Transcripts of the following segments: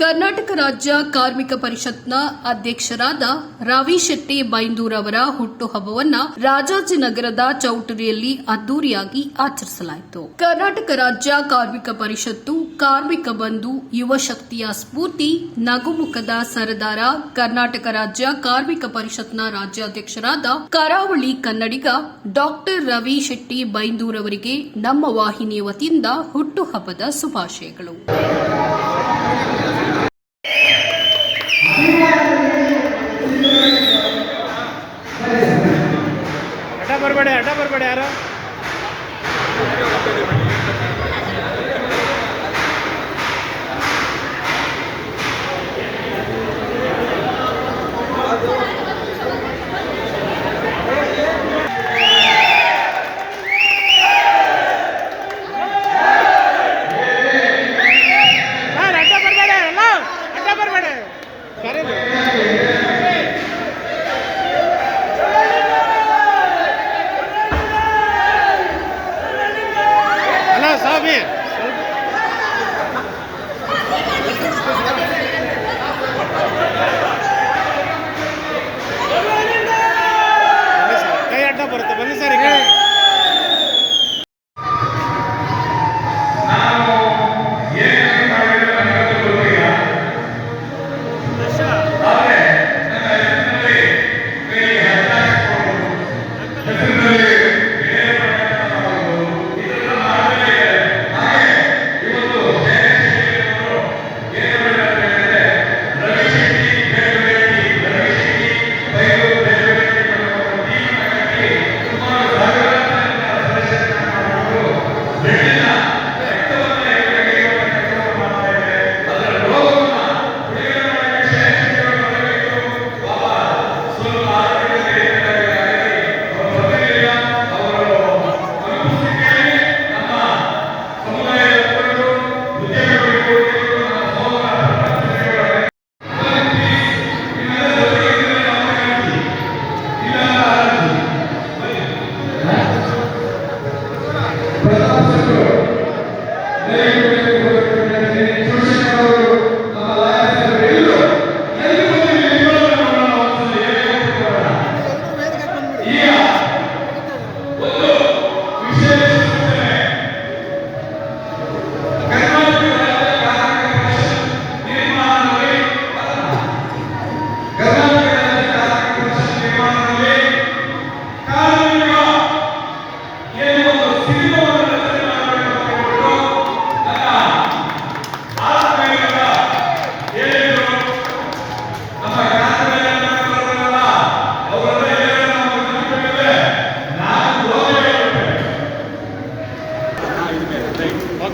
ಕರ್ನಾಟಕ ರಾಜ್ಯ ಕಾರ್ಮಿಕ ಪರಿಷತ್ನ ಅಧ್ಯಕ್ಷರಾದ ರವಿ ಶೆಟ್ಟಿ ಬೈಂದೂರ್ ಅವರ ಹುಟ್ಟುಹಬ್ಬವನ್ನು ರಾಜಾಜಿನಗರದ ಚೌಟರಿಯಲ್ಲಿ ಅದ್ದೂರಿಯಾಗಿ ಆಚರಿಸಲಾಯಿತು. ಕರ್ನಾಟಕ ರಾಜ್ಯ ಕಾರ್ಮಿಕ ಪರಿಷತ್ತು ಕಾರ್ಮಿಕ ಬಂಧು ಯುವ ಶಕ್ತಿಯ ಸ್ಫೂರ್ತಿ, ನಗುಮುಖದ ಸರದಾರ ಕರ್ನಾಟಕ ರಾಜ್ಯ ಕಾರ್ಮಿಕ ಪರಿಷತ್ನ ರಾಜ್ಯಾಧ್ಯಕ್ಷರಾದ ಕರಾವಳಿ ಕನ್ನಡಿಗ ಡಾಕ್ಟರ್ ರವಿ ಶೆಟ್ಟಿ ಬೈಂದೂರ್ ಅವರಿಗೆ ನಮ್ಮ ವಾಹಿನಿಯ ವತಿಯಿಂದ ಹುಟ್ಟುಹಬ್ಬದ ಶುಭಾಶಯಗಳು.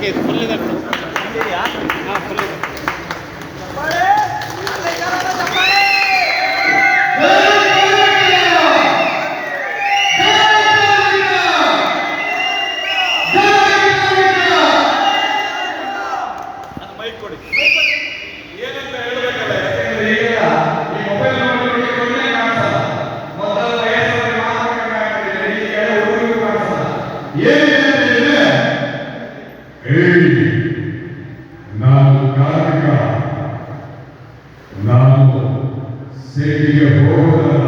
ಓಕೆ ಇದು ಫುಲ್ ಇದೆ. ಹಾಂ ಫುಲ್ ಇದೆ. Seria boa.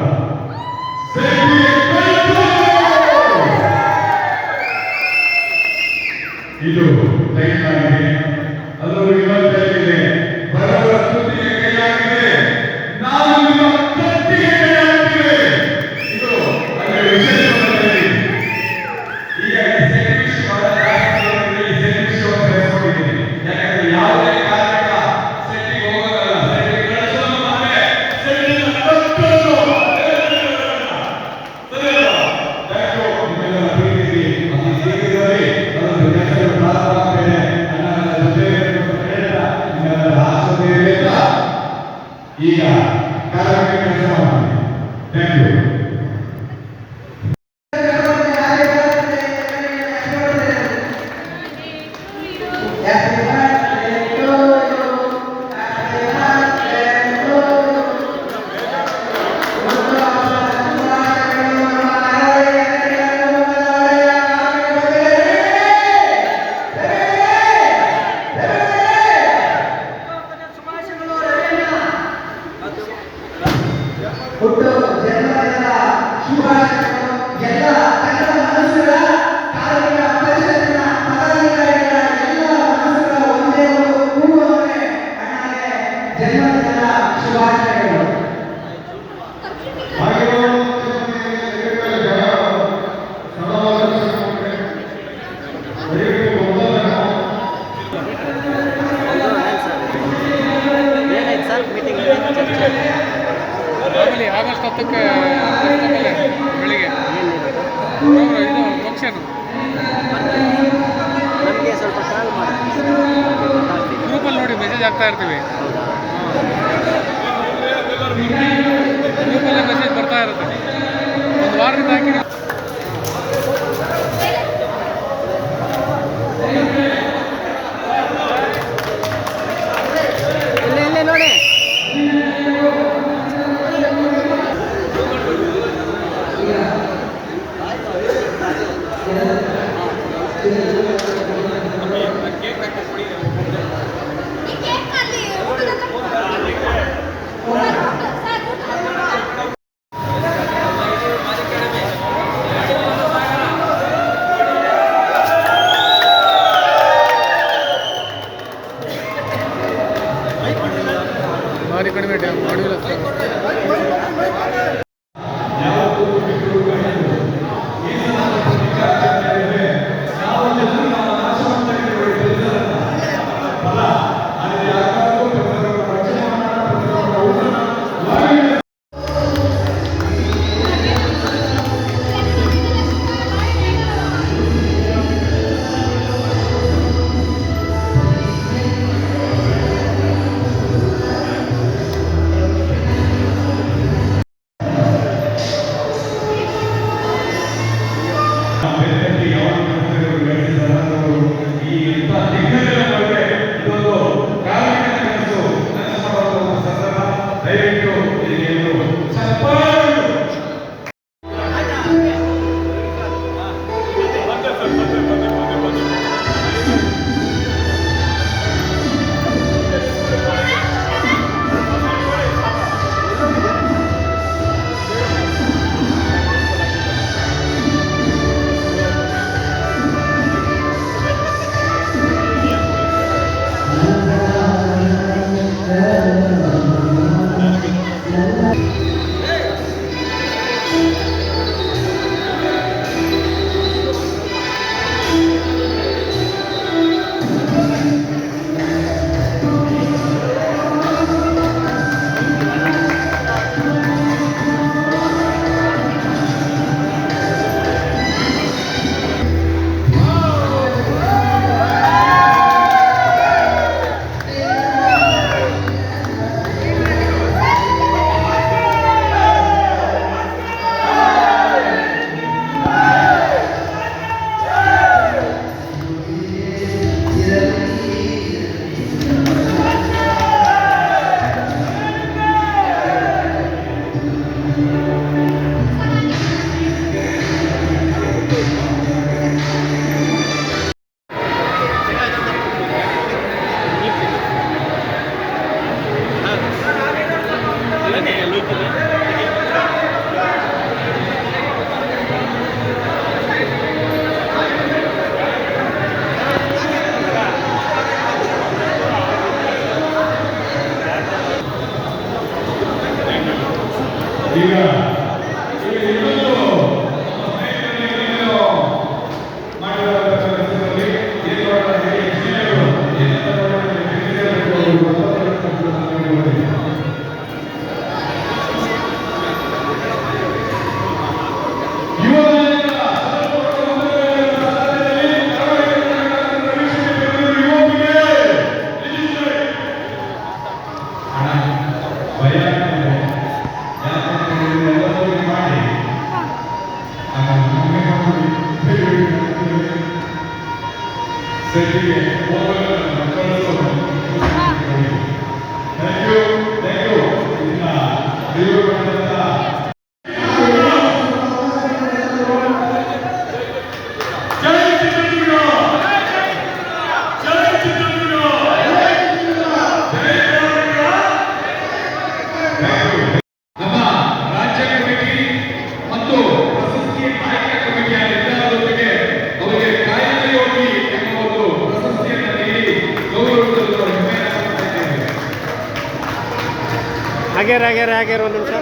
ಆಗೇರ್ ಆಗೇರ್ ಆಗೇರ್ ಒಂದು ನಿಮಿಷ.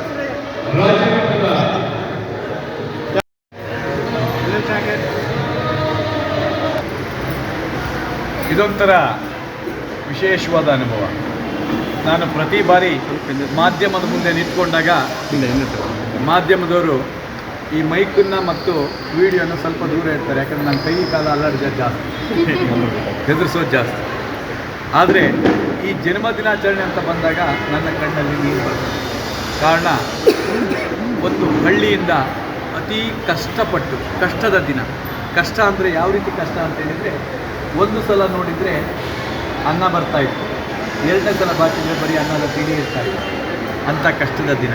ಇದೊಂಥರ ವಿಶೇಷವಾದ ಅನುಭವ. ನಾನು ಪ್ರತಿ ಬಾರಿ ಮಾಧ್ಯಮದ ಮುಂದೆ ನಿಂತ್ಕೊಂಡಾಗ ಮಾಧ್ಯಮದವರು ಈ ಮೈಕನ್ನ ಮತ್ತು ವಿಡಿಯೋನ ಸ್ವಲ್ಪ ದೂರ ಇಡ್ತಾರೆ ಯಾಕಂದರೆ ನನ್ನ ಕೈ ಕಾಲ ಜಾಸ್ತಿ. ಹೆದರ್ಸೋದು ಜಾಸ್ತಿ. ಆದರೆ ಈ ಜನ್ಮದಿನಾಚರಣೆ ಅಂತ ಬಂದಾಗ ನನ್ನ ಕಣ್ಣಲ್ಲಿ ನೀರು ಬರ್ತದೆ ಕಾರಣ, ಒಂದು ಹಳ್ಳಿಯಿಂದ ಅತಿ ಕಷ್ಟಪಟ್ಟು, ಕಷ್ಟದ ದಿನ. ಕಷ್ಟ ಅಂದರೆ ಯಾವ ರೀತಿ ಕಷ್ಟ ಅಂತ ಹೇಳಿದರೆ, ಒಂದು ಸಲ ನೋಡಿದರೆ ಅನ್ನ ಬರ್ತಾ ಇತ್ತು. ಎರಡನೇ ಸಲ ಬಾಚಿದ್ರೆ ಬರೀ ಅನ್ನದ ತಿಳಿ ಇರ್ತಾ ಇತ್ತು. ಅಂಥ ಕಷ್ಟದ ದಿನ.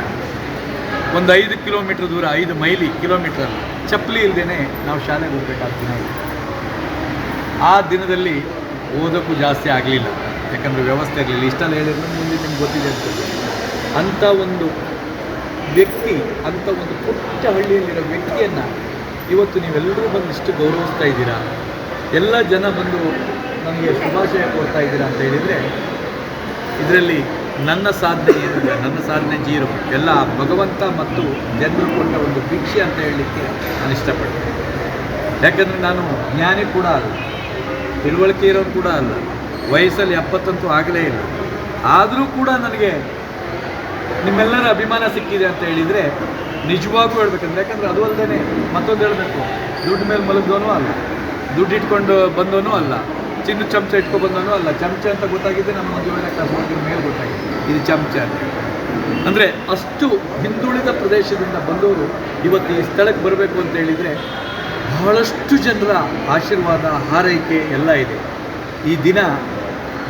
ಒಂದು ಐದು ಕಿಲೋಮೀಟ್ರ್ ದೂರ, ಐದು ಮೈಲಿ ಕಿಲೋಮೀಟ್ರ್ ಚಪ್ಪಲಿ ಇಲ್ಲದೇ ನಾವು ಶಾಲೆಗೆ ಹೋಗ್ಬೇಕಾದ ದಿನ ಆ ದಿನದಲ್ಲಿ ಓದೋಕ್ಕೂ ಜಾಸ್ತಿ ಆಗಲಿಲ್ಲ. ಯಾಕಂದರೆ ವ್ಯವಸ್ಥೆ ಇರಲಿಲ್ಲ ಇಷ್ಟೆಲ್ಲ ಹೇಳಿದ್ರೆ ಮುಂದೆ ನಿಮ್ಗೆ ಗೊತ್ತಿದೆ ಅಂತ ಅಂಥ ಒಂದು ವ್ಯಕ್ತಿ, ಅಂಥ ಒಂದು ಪುಟ್ಟ ಹಳ್ಳಿಯಲ್ಲಿರೋ ವ್ಯಕ್ತಿಯನ್ನು ಇವತ್ತು ನೀವೆಲ್ಲರೂ ಬಂದು ಇಷ್ಟು ಗೌರವಿಸ್ತಾ ಇದ್ದೀರಾ? ಎಲ್ಲ ಜನ ಬಂದು ನಮಗೆ ಶುಭಾಶಯ ಕೊಡ್ತಾ ಇದ್ದೀರಾ ಅಂತ ಹೇಳಿದರೆ, ಇದರಲ್ಲಿ ನನ್ನ ಸಾಧನೆ ಏನಿದೆ ನನ್ನ ಸಾಧನೆ ಜೀರೋ. ಎಲ್ಲ ಭಗವಂತ ಮತ್ತು ಜನರು ಕೊಟ್ಟ ಒಂದು ಭಿಕ್ಷೆ ಅಂತ ಹೇಳಲಿಕ್ಕೆ ನಾನು ಇಷ್ಟಪಡ್ತೇನೆ. ಯಾಕಂದರೆ ನಾನು ಜ್ಞಾನಿ ಕೂಡ ಅಲ್ಲ. ತಿಳುವಳಿಕೆ ಇರೋನು ಕೂಡ ಅಲ್ಲ. ವಯಸ್ಸಲ್ಲಿ ಎಪ್ಪತ್ತಂತೂ ಆಗಲೇ ಇಲ್ಲ. ಆದರೂ ಕೂಡ ನನಗೆ ನಿಮ್ಮೆಲ್ಲರ ಅಭಿಮಾನ ಸಿಕ್ಕಿದೆ ಅಂತ ಹೇಳಿದರೆ ನಿಜವಾಗೂ ಹೇಳ್ಬೇಕಂದ್ರೆ, ಯಾಕಂದರೆ ಅದು ಅಲ್ಲದೆ ಮತ್ತೊಂದು ಹೇಳಬೇಕು. ದುಡ್ಡು ಮೇಲೆ ಮಲಗ್ದೋನೂ ಅಲ್ಲ. ದುಡ್ಡು ಇಟ್ಕೊಂಡು ಬಂದೋನೂ ಅಲ್ಲ. ಚಿನ್ನ ಚಮಚ ಇಟ್ಕೊಂಡು ಬಂದೋನು ಅಲ್ಲ. ಚಮಚ ಅಂತ ಗೊತ್ತಾಗಿದ್ದೆ ನಮ್ಮ ಮದುವೆ ಕ್ಲಾಸ್ ಮೇಲೆ ಗೊತ್ತಾಗಿದೆ ಇದು ಚಮಚ ಅಂತ. ಅಂದರೆ ಅಷ್ಟು ಹಿಂದುಳಿದ ಪ್ರದೇಶದಿಂದ ಬಂದವರು ಇವತ್ತು ಈ ಸ್ಥಳಕ್ಕೆ ಬರಬೇಕು ಅಂತ ಹೇಳಿದರೆ ಬಹಳಷ್ಟು ಜನರ ಆಶೀರ್ವಾದ, ಹಾರೈಕೆ ಎಲ್ಲ ಇದೆ. ಈ ದಿನ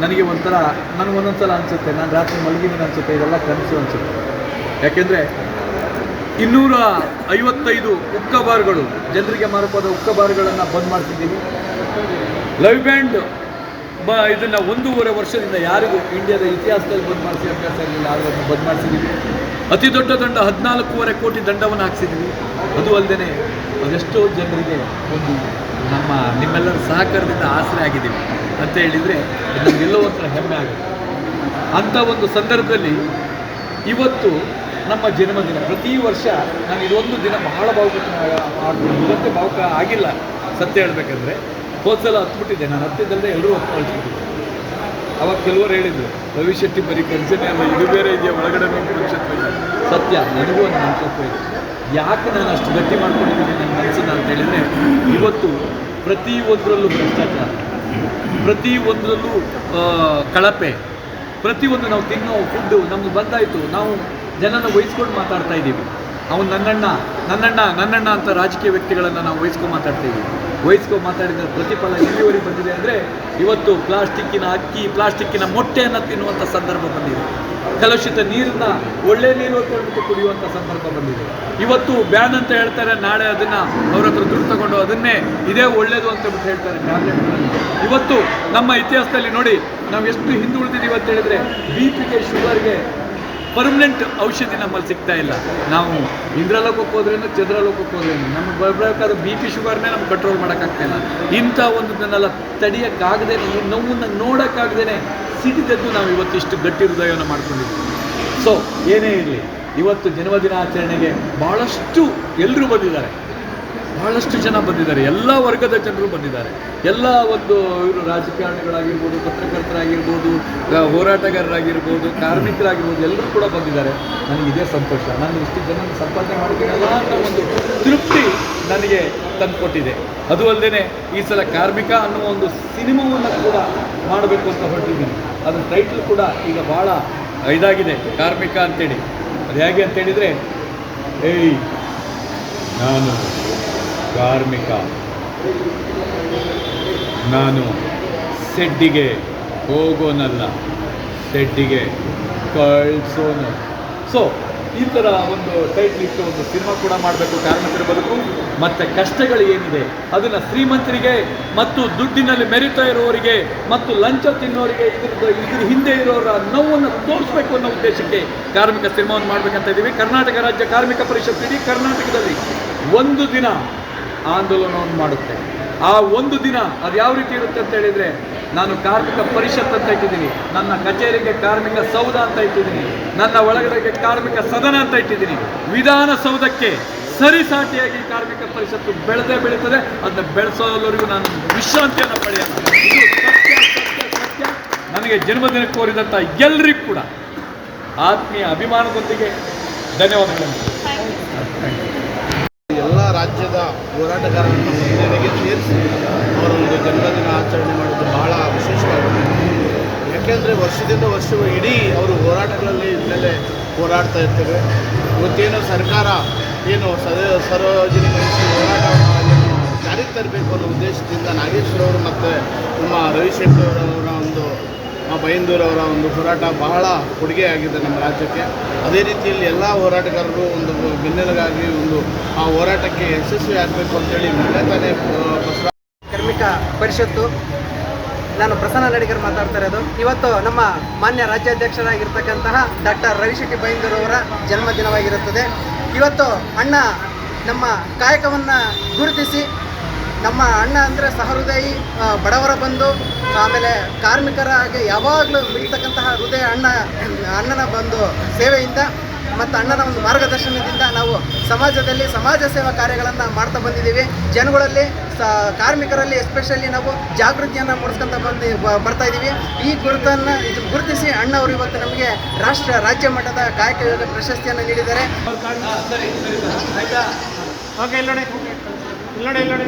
ನನಗೆ ಒಂಥರ, ನನಗೆ ಒಂದೊಂದು ಸಲ ಅನಿಸುತ್ತೆ, ನಾನು ರಾತ್ರಿ ಮಲಗಿದ್ದೀನಿ ಅನಿಸುತ್ತೆ, ಇದೆಲ್ಲ ಕನಸು ಅನಿಸುತ್ತೆ. ಯಾಕೆಂದರೆ ಇನ್ನೂರ ಐವತ್ತೈದು ಉಕ್ಕಬಾರ್ಗಳು ಜನರಿಗೆ ಮಾರಕವಾದ ಉಕ್ಕಬಾರ್ಗಳನ್ನು ಬಂದ್ ಮಾಡ್ತಿದ್ದೀವಿ. ಲೈವ್ ಬ್ಯಾಂಡ್ ಬ ಇದನ್ನು ಒಂದೂವರೆ ವರ್ಷದಿಂದ ಯಾರಿಗೂ ಇಂಡಿಯಾದ ಇತಿಹಾಸದಲ್ಲಿ ಬಂದ್ ಮಾಡಿಸಿ ಅಭ್ಯಾಸ ಇರಲಿಲ್ಲ ಅದನ್ನು ಬಂದ್ ಮಾಡಿಸಿದ್ದೀವಿ. ಅತಿ ದೊಡ್ಡ ದಂಡ ಹದಿನಾಲ್ಕೂವರೆ ಕೋಟಿ ದಂಡವನ್ನು ಹಾಕ್ಸಿದ್ದೀವಿ. ಅದು ಅಲ್ಲದೆ ಅದೆಷ್ಟೋ ಜನರಿಗೆ ಒಂದು ನಮ್ಮ ನಿಮ್ಮೆಲ್ಲರ ಸಹಕಾರದಿಂದ ಆಸರೆ ಆಗಿದ್ದೀವಿ. ಅಂತ ಹೇಳಿದರೆ ನಮಗೆಲ್ಲೋ ಹೆಮ್ಮೆ ಆಗುತ್ತೆ. ಅಂಥ ಒಂದು ಸಂದರ್ಭದಲ್ಲಿ ಇವತ್ತು ನಮ್ಮ ಜನ್ಮದಿನ. ಪ್ರತಿ ವರ್ಷ ನಾನು ಇದೊಂದು ದಿನ ಬಹಳ ಭಾವುಕ ಆಗ್ಬೋದು ಇವತ್ತೇ ಭಾವುಕ ಆಗಿಲ್ಲ ಸತ್ಯ ಹೇಳಬೇಕಂದ್ರೆ. ಹೋದ ಸಲ ಹತ್ಬಿಟ್ಟಿದ್ದೆ. ನಾನು ಹತ್ತಿದ್ದಲ್ಲದೆ ಎಲ್ಲರೂ ಹತ್ಕೊಳ್ತಿದ್ದೆ ಅವಾಗ ಕೆಲವರು ಹೇಳಿದ್ರು ಭವಿಷ್ಯತ್ತಿ ಬರೀ ಕನಸನೇ ಅಲ್ಲ, ಇದು ಬೇರೆ ಇದೆಯಾ? ಒಳಗಡೆ ಮನುಷ್ಯತ್ವ ಇದೆ. ಸತ್ಯ, ನನಗೂ ಒಂದು ಮನುಷ್ಯತ್ವ ಇದೆ. ಯಾಕೆ ನಾನು ಅಷ್ಟು ಗಟ್ಟಿ ಮಾಡ್ಕೊಂಡಿದ್ದೀನಿ ನನ್ನ ಮನಸ್ಸನ್ನು ಅಂತ ಹೇಳಿದರೆ, ಇವತ್ತು ಪ್ರತಿಯೊಂದರಲ್ಲೂ ಭ್ರಷ್ಟಾಚಾರ. ಪ್ರತಿ ಒಂದರಲ್ಲೂ ಕಳಪೆ. ಪ್ರತಿಯೊಂದು ನಾವು ತಿನ್ನೋ ಫುಡ್ಡು ನಮ್ಗೆ ಬಂದಾಯಿತು. ನಾವು ಜನನ ವಹಿಸ್ಕೊಂಡು ಮಾತಾಡ್ತಾ ಇದ್ದೀವಿ. ಅವನು ನನ್ನಣ್ಣ ನನ್ನಣ್ಣ ನನ್ನಣ್ಣ ಅಂತ ರಾಜಕೀಯ ವ್ಯಕ್ತಿಗಳನ್ನು ನಾವು ವಹಿಸ್ಕೊಂಡು ಮಾತಾಡ್ತೀವಿ ವಹಿಸ್ಕೊಂಡು ಮಾತಾಡಿದ ಪ್ರತಿಫಲ ಎಲ್ಲಿವರೆಗೆ ಬಂದಿದೆ ಅಂದರೆ ಇವತ್ತು ಪ್ಲಾಸ್ಟಿಕ್ಕಿನ ಅಕ್ಕಿ, ಪ್ಲಾಸ್ಟಿಕ್ಕಿನ ಮೊಟ್ಟೆಯನ್ನು ತಿನ್ನುವಂಥ ಸಂದರ್ಭ ಬಂದಿದೆ. ಕಲುಷಿತ ನೀರನ್ನ ಒಳ್ಳೆ ನೀರು ಹೊತ್ಕೊಂಡ್ಬಿಟ್ಟು ಕುಡಿಯುವಂಥ ಸಂದರ್ಭ ಬಂದಿದೆ. ಇವತ್ತು ಬ್ಯಾನ್ ಅಂತ ಹೇಳ್ತಾರೆ, ನಾಳೆ ಅದನ್ನು ಅವ್ರ ಹತ್ರ ದುಡ್ಡು ತಗೊಂಡು ಅದನ್ನೇ ಇದೇ ಒಳ್ಳೇದು ಅಂತ ಬಿಟ್ಟು ಹೇಳ್ತಾರೆ ಟ್ಯಾಬ್ಲೆಟ್ಗಳಲ್ಲಿ ಇವತ್ತು ನಮ್ಮ ಇತಿಹಾಸದಲ್ಲಿ ನೋಡಿ, ನಾವು ಎಷ್ಟು ಹಿಂದುಳಿದಿದ್ದೀವಿ ಅಂತ ಹೇಳಿದ್ರೆ ಬಿ ಪಿಗೆ ಶುಗರ್ಗೆ ಪರ್ಮನೆಂಟ್ ಔಷಧಿ ನಮ್ಮಲ್ಲಿ ಸಿಗ್ತಾ ಇಲ್ಲ. ನಾವು ಇಂದ್ರಲೋಕಕ್ಕೆ ಹೋದ್ರೇನು ಚಂದ್ರಲೋಕಕ್ಕೆ ಹೋದ್ರೇನು ನಮಗೆ ಬರಬೇಕಾದ ಬಿ ಪಿ ಶುಗರ್ನೇ ನಮ್ಗೆ ಕಂಟ್ರೋಲ್ ಮಾಡೋಕ್ಕಾಗ್ತಾಯಿಲ್ಲ ಇಂಥ ಒಂದನ್ನೆಲ್ಲ ಈ ನೋವನ್ನು ನೋಡೋಕ್ಕಾಗದೇ ಸಿಡಿದದ್ದು ನಾವು ಇವತ್ತಿಷ್ಟು ಗಟ್ಟಿ ಹೃದಯವನ್ನು ಮಾಡ್ಕೊಂಡಿದ್ದೀವಿ. ಸೊ ಏನೇ ಇರಲಿ, ಇವತ್ತು ಜನ್ಮದಿನಾಚರಣೆಗೆ ಭಾಳಷ್ಟು ಎಲ್ಲರೂ ಬಂದಿದ್ದಾರೆ. ಬಹಳಷ್ಟು ಜನ ಬಂದಿದ್ದಾರೆ. ಎಲ್ಲ ವರ್ಗದ ಜನರು ಬಂದಿದ್ದಾರೆ. ಎಲ್ಲ ಒಂದು ಇವರು ರಾಜಕಾರಣಿಗಳಾಗಿರ್ಬೋದು, ಪತ್ರಕರ್ತರಾಗಿರ್ಬೋದು ಹೋರಾಟಗಾರರಾಗಿರ್ಬೋದು, ಕಾರ್ಮಿಕರಾಗಿರ್ಬೋದು, ಎಲ್ಲರೂ ಕೂಡ ಬಂದಿದ್ದಾರೆ. ನನಗೆ ಇದೇ ಸಂತೋಷ. ನಾನು ಇಷ್ಟು ಜನ ಸಂಪಾದನೆ ಮಾಡಿಕೊಂಡಲ್ಲ ಅಂತ ಒಂದು ತೃಪ್ತಿ ನನಗೆ ತಂದುಕೊಟ್ಟಿದೆ. ಅದು ಅಲ್ಲದೆ ಈ ಸಲ ಕಾರ್ಮಿಕ ಅನ್ನೋ ಒಂದು ಸಿನಿಮಾವನ್ನು ಕೂಡ ಮಾಡಬೇಕು ಅಂತ ಹೊರಟಿದ್ದೀನಿ. ಅದರ ಟೈಟಲ್ ಕೂಡ ಈಗ ಭಾಳ ಇದಾಗಿದೆ. ಕಾರ್ಮಿಕ ಅಂತೇಳಿ. ಅದು ಹೇಗೆ ಅಂತೇಳಿದರೆ, ಏಯ್, ನಾನು ಕಾರ್ಮಿಕ. ನಾನು ಸೆಡ್ಡಿಗೆ ಹೋಗೋನಲ್ಲ, ಸೆಡ್ಡಿಗೆ ಕಳ್ಸೋನು. ಸೊ ಈ ಥರ ಒಂದು ಟೈಟ್ಲ್ ಇಟ್ಟು ಒಂದು ಸಿನಿಮಾ ಕೂಡ ಮಾಡಬೇಕು ಕಾರ್ಮಿಕರ ಬದುಕು. ಮತ್ತು ಕಷ್ಟಗಳು ಏನಿದೆ? ಅದನ್ನು ಶ್ರೀಮಂತರಿಗೆ ಮತ್ತು ದುಡ್ಡಿನಲ್ಲಿ ಮೆರಿತಾ ಇರೋರಿಗೆ ಮತ್ತು ಲಂಚ ತಿನ್ನೋರಿಗೆ ಇದ್ರ ಇದ್ರ ಹಿಂದೆ ಇರೋರ ನೋವನ್ನು ತೋರಿಸ್ಬೇಕು ಅನ್ನೋ ಉದ್ದೇಶಕ್ಕೆ ಕಾರ್ಮಿಕ ಸಿನಿಮಾವನ್ನು ಮಾಡಬೇಕಂತ ಇದ್ದೀವಿ. ಕರ್ನಾಟಕ ರಾಜ್ಯ ಕಾರ್ಮಿಕ ಪರಿಷತ್ ಇಡೀ ಕರ್ನಾಟಕದಲ್ಲಿ ಒಂದು ದಿನ ಆಂದೋಲನವನ್ನು ಮಾಡುತ್ತೆ. ಆ ಒಂದು ದಿನ ಅದು ಯಾವ ರೀತಿ ಇರುತ್ತೆ ಅಂತ ಹೇಳಿದರೆ ನಾನು ಕಾರ್ಮಿಕ ಪರಿಷತ್ ಅಂತ ಇಟ್ಟಿದ್ದೀನಿ ನನ್ನ ಕಚೇರಿಗೆ ಕಾರ್ಮಿಕ ಸೌಧ ಅಂತ ಇಟ್ಟಿದ್ದೀನಿ ನನ್ನ ಒಳಗಡೆಗೆ ಕಾರ್ಮಿಕ ಸದನ ಅಂತ ಇಟ್ಟಿದ್ದೀನಿ. ವಿಧಾನಸೌಧಕ್ಕೆ ಸರಿಸಾಟಿಯಾಗಿ ಕಾರ್ಮಿಕ ಪರಿಷತ್ತು ಬೆಳೆದೇ ಬೆಳೀತದೆ ಅದನ್ನ ಬೆಳೆಸೋಲ್ಲವರಿಗೂ ನಾನು ವಿಶ್ರಾಂತಿಯನ್ನು ಪಡೆಯೋಣ ಇದು ಸತ್ಯ ಸತ್ಯ ಸತ್ಯ. ನನಗೆ ಜನ್ಮದಿನ ಕೋರಿದಂಥ ಎಲ್ಲರಿಗೂ ಕೂಡ ಆತ್ಮೀಯ ಅಭಿಮಾನದೊಂದಿಗೆ ಧನ್ಯವಾದಗಳು. ರಾಜ್ಯದ ಹೋರಾಟಗಾರರನ್ನು ಒಂದೆಡೆಗೆ ಸೇರಿಸಿ ಅವರೊಂದು ಜನ್ಮದಿನ ಆಚರಣೆ ಮಾಡೋದು ಬಹಳ ವಿಶೇಷವಾಗಿದೆ. ಯಾಕೆಂದರೆ ವರ್ಷದಿಂದ ವರ್ಷವೂ ಇಡೀ ಅವರು ಹೋರಾಟಗಳಲ್ಲಿ ಮೇಲೆ ಹೋರಾಡ್ತಾ ಇರ್ತೇವೆ. ಇವತ್ತೇನು ಸರ್ಕಾರ ಏನು ಸದ ಸಾರ್ವಜನಿಕ ಹೋರಾಟವನ್ನು ಜಾರಿಗೆ ತರಬೇಕು ಅನ್ನೋ ಉದ್ದೇಶದಿಂದ ನಾಗೇಶ್ವರ ಅವರು ಮತ್ತು ನಮ್ಮ ರವಿಶಂಕರ್ ಅವರ ಒಂದು ಬೈಂದೂರವರ ಒಂದು ಹೋರಾಟ ಬಹಳ ಕೊಡುಗೆಯಾಗಿದೆ ನಮ್ಮ ರಾಜ್ಯಕ್ಕೆ. ಅದೇ ರೀತಿಯಲ್ಲಿ ಎಲ್ಲ ಹೋರಾಟಗಾರರು ಒಂದು ಬೆನ್ನೆಲುಗಾಗಿ ಒಂದು ಆ ಹೋರಾಟಕ್ಕೆ ಯಶಸ್ವಿ ಆಗಬೇಕು ಅಂತೇಳಿ ಮೊನ್ನೆ ಆ, ಕಾರ್ಮಿಕ ಪರಿಷತ್ತು. ನಾನು ಪ್ರಸನ್ನ ನಡಿಗರ್ ಮಾತಾಡ್ತಾ ಇರೋದು. ಇವತ್ತು ನಮ್ಮ ಮಾನ್ಯ ರಾಜ್ಯಾಧ್ಯಕ್ಷರಾಗಿರ್ತಕ್ಕಂತಹ ಡಾಕ್ಟರ್ ರವಿಶೆಟ್ಟಿ ಬೈಂದೂರವರ ಜನ್ಮದಿನವಾಗಿರುತ್ತದೆ. ಇವತ್ತು ಅಣ್ಣ ನಮ್ಮ ಕಾಯಕವನ್ನು ಗುರುತಿಸಿ ನಮ್ಮ ಅಣ್ಣ ಅಂದರೆ ಸಹೃದಯಿ ಬಡವರ ಬಂದು ಆಮೇಲೆ ಕಾರ್ಮಿಕರಾಗಿ ಯಾವಾಗಲೂ ಇರ್ತಕ್ಕಂತಹ ಹೃದಯ ಅಣ್ಣ ಅಣ್ಣನ ಬಂದು ಸೇವೆಯಿಂದ ಮತ್ತು ಅಣ್ಣನ ಒಂದು ಮಾರ್ಗದರ್ಶನದಿಂದ ನಾವು ಸಮಾಜದಲ್ಲಿ ಸಮಾಜ ಸೇವಾ ಕಾರ್ಯಗಳನ್ನು ಮಾಡ್ತಾ ಬಂದಿದ್ದೀವಿ. ಜನಗಳಲ್ಲಿ ಸ ಕಾರ್ಮಿಕರಲ್ಲಿ ಎಸ್ಪೆಷಲಿ ನಾವು ಜಾಗೃತಿಯನ್ನು ಮೂಡಿಸ್ಕೊಂತ ಬಂದು ಬ- ಬರ್ತಾ ಇದ್ದೀವಿ. ಈ ಗುರುತನ್ನು ಇದು ಗುರುತಿಸಿ ಅಣ್ಣವರು ಇವತ್ತು ನಮಗೆ ರಾಷ್ಟ್ರ ರಾಜ್ಯ ಮಟ್ಟದ ಕಾಯಕ ಯೋಗ ಪ್ರಶಸ್ತಿಯನ್ನು ನೀಡಿದ್ದಾರೆ. ಸರಿ ಸರಿ ಸರ್. ಆಯ್ತಾ? ಓಕೆ ಇಲ್ಲಿ ನೋಡಿ ಇಲ್ಲಿ ನೋಡಿ ಇಲ್ಲಿ ನೋಡಿ